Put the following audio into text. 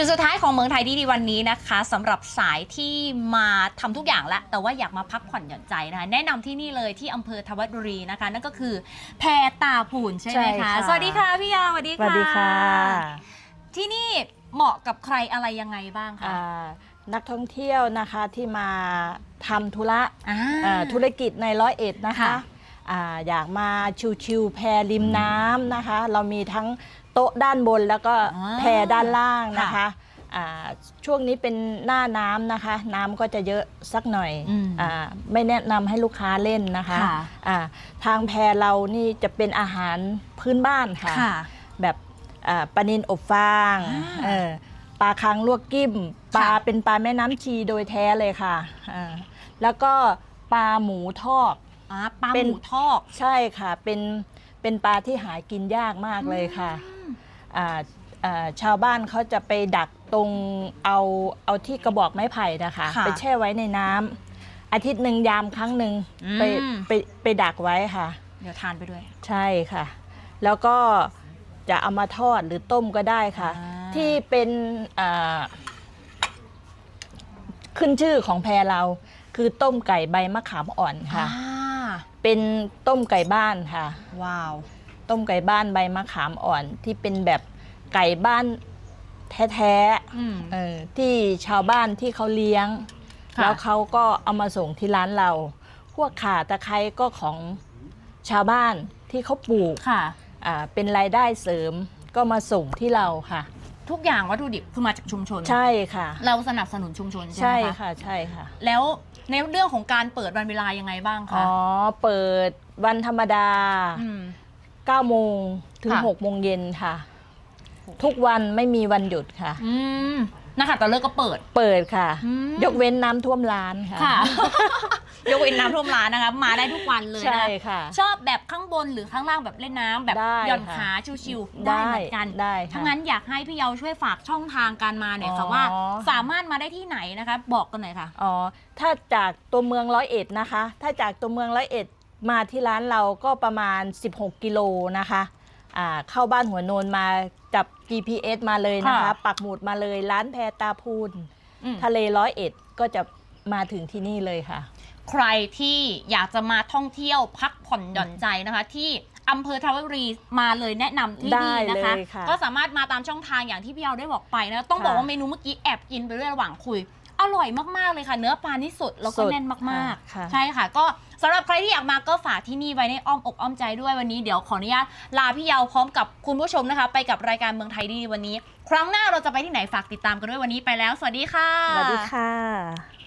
จุดสุดท้ายของเมืองไทยดีดีวันนี้นะคะสำหรับสายที่มาทำทุกอย่างแล้วแต่ว่าอยากมาพักผ่อนหย่อนใจนะคะแนะนำที่นี่เลยที่อำเภอทวัดบุรีนะคะ นั่นก็คือแพตาพูนใช่ไหมใช่คะค่ะสวัสดีค่ะพี่ยาสวัสดีสค่ะวัสดีค่ะ ที่นี่เหมาะกับใครอะไรยังไงบ้างคะอ่านักท่องเที่ยวนะคะที่มาทำธุระอ่าอ่าธุรกิจในร้อยเอ็ดนะคะค่ะอ่าอยากมาชิวๆแพริมน้ำนะคะ เรามีทั้ง โต๊ะด้านบนแล้วก็อ่าแพด้านล่างนะค่ะคะอ่าช่วงนี้เป็นหน้าน้ำนะคะ น้ำก็จะเยอะสักหน่อยอืม อาไม่แนะนำให้ลูกค้าเล่นนะคะค่ะอ่าทางแพเรานี่จะเป็นอาหารพื้นบ้านค่ะ ค่ะ แบบอ่าปลานินอบฟางอ่าเออปลาคังลวกกิ้ม ปลาค่ะเป็นปลาแม่น้ำชีโดยแท้เลยค่ะอ่าแล้วก็ปลาหมูทอด อ่าปลาเป็นหมูทอก ใช่ค่ะ เป็นเป็นปลาที่หากินยากมากเลยค่ะอ่าอ่า ชาวบ้านเขาจะไปดักตรงเอาเอาที่กระบอกไม้ไผ่นะคะ ค่ะ ไปแช่ไว้ในน้ำอาทิตย์หนึ่งยามครั้งหนึ่งอืมไปไปไปดักไว้ค่ะ เดี๋ยวทานไปด้วย ใช่ค่ะ แล้วก็จะเอามาทอดหรือต้มก็ได้ค่ะ อ่า ที่เป็นอ่าขึ้นชื่อของแพรเรา คือต้มไก่ใบมะขามอ่อนค่ะ อ่าเป็นต้มไก่บ้านค่ะ ว้าว ต้มไก่บ้านใบมะขามอ่อนที่เป็นแบบไก่บ้านแท้อืม ๆเออที่ชาวบ้านที่เขาเลี้ยง ค่ะ แล้วเขาก็เอามาส่งที่ร้านเรา พวกข่าตะไคร้ก็ของชาวบ้านที่เขาปลูกค่ะ อ่าเป็นรายได้เสริมก็มาส่งที่เราค่ะ ทุกอย่างวัตถุดิบคือมาจากชุมชน ใช่ค่ะ เราสนับสนุนชุมชนใช่ใช่ไหมคะค่ะใช่ค่ะ แล้วในเรื่องของการเปิดวันเวลายังไงบ้างอ๋คะอเปิดวันธรรมดา ม 9โมงถึงค่ะ 6โมงเย็นค่ะ ทุกวันไม่มีวันหยุดค่ะ อืมนะคะแต่เลิกก็เปิด เปิดค่ะ อืม ยกเว้นน้ำท่วมร้านค่ะ ค่ะ ยกเว้นน้ำท่วมร้านนะคะ มาได้ทุกวันเลยใช่นะค่ะ ชอบแบบข้างบนหรือข้างล่างแบบเล่นน้ำแบบได้หย่อนค่ะ ขาชิวๆได้เหมือนกัน ได้ค่ะ ทั้างนั้นอยากให้พี่เยาช่วยฝากช่องทางการมาหน่อยค่ะอ๋อ ว่า สามารถมาได้ที่ไหนนะคะ บอกกันหน่อยค่ะ อ๋อ ถ้าจากตัวเมืองร้อยเอ็ดนะคะ ถ้าจากตัวเมืองร้อยเอ็ด มาที่ร้านเราก็ประมาณ 16 กิโลนะคะอ่าเข้าบ้านหัวโนนมาจับ GPS มาเลยนะคะ ค่ะ ปักหมุดมาเลยร้านแพตาพูน อืมทะเลร้อยเอ็ดก็จะมาถึงที่นี่เลยค่ะ ใครที่อยากจะมาท่องเที่ยวพักผ่อนหย่อนใจนะคะ ที่อำเภอทาวบุรีมาเลยแนะนำที่นี่นะคะได้เลยค่ะก็สามารถมาตามช่องทางอย่างที่พี่เยาได้บอกไปนะต้องค่ะบอกว่าเมนูเมื่อกี้แอบกินไปด้วยระหว่างคุยอ ร่อยมากๆเลยค่ะ เนื้อปลานี่สดแล้วก็สดแน่นมากค่ะๆ ใช่ค่ะ ก็สำหรับใครที่อยากมาก็ฝากที่นี่ไว้ในอ้อมอกอ้อมใจด้วยวันนี้เดี๋ยวขออนุญาตลาพี่เยาพร้อมกับคุณผู้ชมนะคะ ไปกับรายการเมืองไทยดีวันนี้ ครั้งหน้าเราจะไปที่ไหนฝากติดตามกันด้วยวันนี้ไปแล้ว สวัสดีค่ะ สวัสดีค่ะ